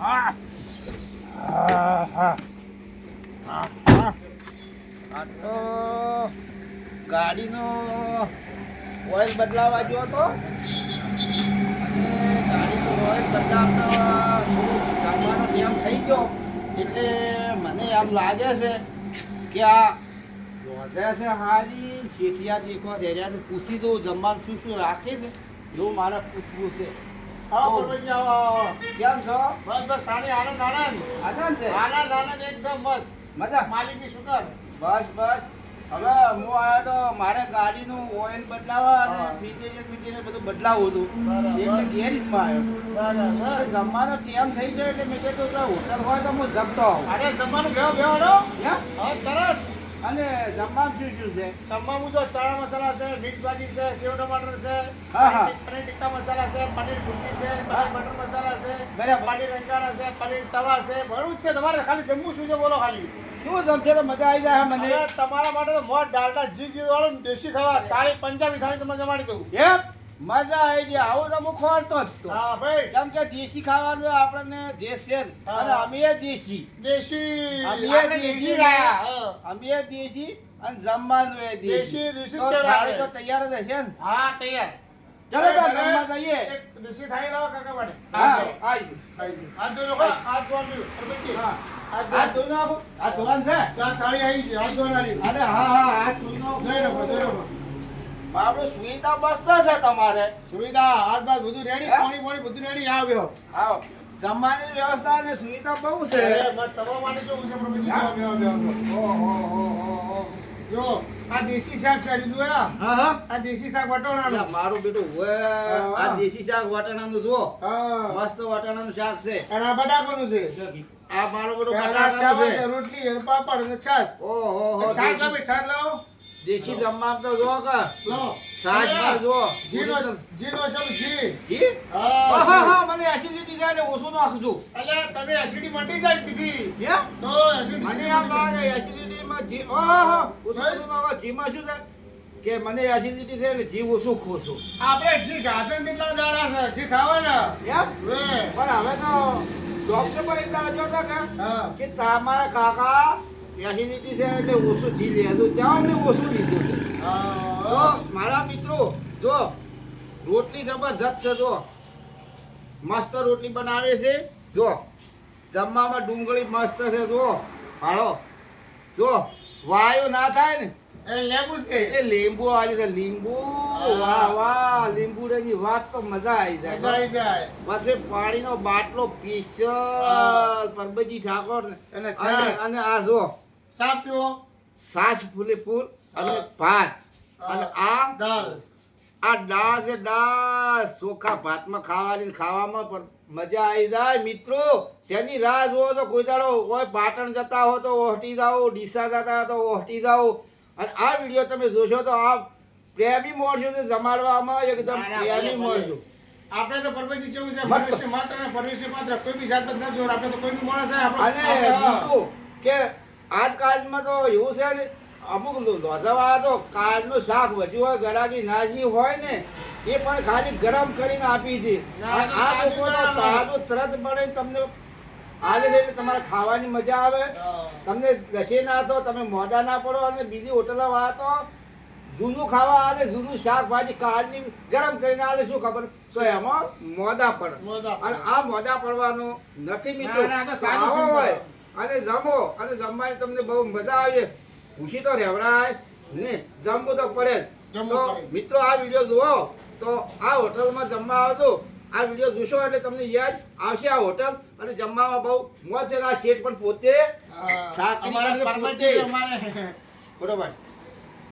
આ તો ગાડીનો ઓઇલ બદલાવા ગયો હતો. અને ગાડીનો ઓઇલ બદલાવતા થોડું નિયમ થઈ ગયો. એટલે મને એમ લાગે છે કે આ વધે છે હારી શેઠિયા દેખવા રેડિયાને પૂછી દઉં, જમવાનું શું શું રાખે છે? એવું મારે પૂછવું છે. આવો પરમેશજી, આવો, આવો. કેમ છો? બસ બસ સારી આનંદ આનંદ. આનંદ છે? આનંદ આનંદ એકદમ બસ. મજા? માલિકની શુકર બસ બસ. હવે હું આવ્યો તો મારે ગાડીનું ઓઇલ બદલાવા અને હા. ફિટેરિયર બધું બદલાવું હતું. એટલે ગેરેજમાં આવ્યો. જમવાનો ટાઈમ થઈ ગયો એટલે મેં કીધું હોટલ હોય તો હું જમતો આવું. અરે જમવાનું ગયો બેહો રો યા? હા તરત. અને જમવામાં શું શું છે? જમવામાં તો ચણા મસાલા છે મિક્સ ભાજી છે સેવ ટમાટર છે હા, હા. પનીર ટિક્કા મસાલા છે પનીર ભૂકી છે બટર મસાલા છે બરાબર. પનીર અંગારા છે પનીર તવા છે બધું જ છે. તમારે ખાલી જમવું શું છે બોલો ખાલી. કેવું જમશે તો મજા આવી જાય મને તમારા માટે તો મોટ ડાલડા જીગી વાળું દેશી ખાવા તારી પંજાબી થાળી તમે જમાડી દઉં. એમ? મજા આવી ગઈ. આવું તો હું ખોરતો જ તો. કેમ કે દેશી ખાવાનું આપણને દેશ. અને અમે દેશી. દેશી. અમે દેશી. અમે દેશી અને જમવાનું એ દેશી. દેશી, તો તો તૈયાર જ હશે ને? હા તૈયાર. ચલો તો જમવા જઈએ. દેશી થાળી લાવો કાકા માટે હા આવી હાથ ધોઈ નાખો, હાથ ધોવાનું. હા. આ ધોવાનું છે? ચા થાળી આવી છે. આ ધોવાના અરે હા હા આ ધોઈ નાખો ધોઈ નાખો, ધોઈ નાખો. બાપડો સુવિધા મસ્ત છે તમારે. સુવિધા હાથ બધું રેડી પાણી પાણી બધું રેડી આવ્યો. આવો. જમવાની વ્યવસ્થા અને સુવિધા બહુ છે. તમારા માટે કેવું છે? પરમેશજી? હા? બેહો, બેહો, બેહો. ઓહો, ઓહો, ઓહો. જો આ દેશી શાક છે જોયા હા? હા આ દેશી શાક અલા, મારું બેટું વે આ દેશી શાક વાટાણાનું જુઓ. હા. મસ્ત વાટાણાનું શાક છે. અને આ બટાકાનું છે. આ મારું બધું બટાકાનું છે. છે રોટલી પાપડ અને છાશ. ઓહો હો છાશ આપે છાશ લાવો. દેશી જમવા તો જો કે છાશ પર જો જીનો જીનો શબ્દ જી. જી? હા. હા હા મને એસિડિટી થાય ને ઓછું નાખશું એટલે તમે એસિડિટી મટી જાય દીધી હે? તો મને આમ લાગે એસિડિટીમાં જી ઓહો ઓછું ઓછું જી માં શું થાય? કે મને એસિડિટી છે ને જીવ ઓછું ખોશું. આપણે જી ગાધન કેટલા દાડા છે? જી ખાવાના? પણ હવે તો ડોક્ટર પણ એક દાડો જોતા કે તમારા કાકા એસિડિટી છે એટલે ઓછું જી લીધું ત્યાં અમને ઓછું લીધું છે. તો મારા મિત્રો જો રોટલી જબરજસ્ત છે જો. મસ્ત રોટલી બનાવે છે. જો જમવામાં ડુંગળી મસ્ત છે જો. હાલો. જો વાયુ ના થાય ને. એ લેબુ છે. એ લીંબુ આવ્યું છે. લીંબુ વાહ વાહ. લીંબુડાની વાત તો મજા આવી જાય. મગાઈ જાય. પછી પાણીનો બાટલો સ્પેશિયલ પરબજી ઠાકોર ને અને આ જો સાપ પીવો. સાસ ફૂલે ફૂલ અને ભાત. અને આ દાળ. આ દાળ છે દાળ. ચોખા ભાતમાં ખાવાની ખાવામાં પણ મજા આવી જાય. મિત્રો તેની રાહ જુઓ તો કોઈ દાડો હોય પાટણ જતા હો તો ઓહટી જાઓ ડીસા જતા હો તો ઓહટી જાઓ. અને આ વીડિયો તમે જોશો તો આ પ્રેમી મળશો તો જમાડવામાં એકદમ પ્રેમી. મળશો આપણે તો પરમેશ્વર જેવું છે. પરમેશજી માત્ર ને માત્ર. કોઈ બી જાત ન જોર. આપણે તો કોઈ બી મળે છે અને આપણે- બીજું કે આજકાલમાં તો એવું છે ને અમુક લોધાવાળા તો કાલનું શાક વધ્યું હોય ગરાગી નાજી હોય ને એ પણ ખાલી ગરમ કરીને આપી દે. આ લોકો તાજું તરત પડે તમને આજે લઈને તમારે ખાવાની મજા આવે. તમને દશે ના તો તમે મોડા ના પડો અને બીજી હોટલવાળા તો જૂનું ખાવા આવે જૂનું શાકભાજી કાલની ગરમ કરીને આવે શું ખબર? તો એમાં મોદા પડે. મોદા અને આ મોજા પડવાનું નથી મિત્રો. આવો હોય અને જમો અને જમવાની તમને બહુ મજા આવે ખુશી તો રહેવરાય. ને જમવું તો પડે. તો મિત્રો આ વીડિયો જુઓ. તો આ હોટલમાં જમવા આવજો. આ વીડિયો જોશો એટલે તમને યાદ આવશે આ હોટલ. અને જમવામાં બહુ મોજ છે. આ શેઠ પણ પોતે બરોબર.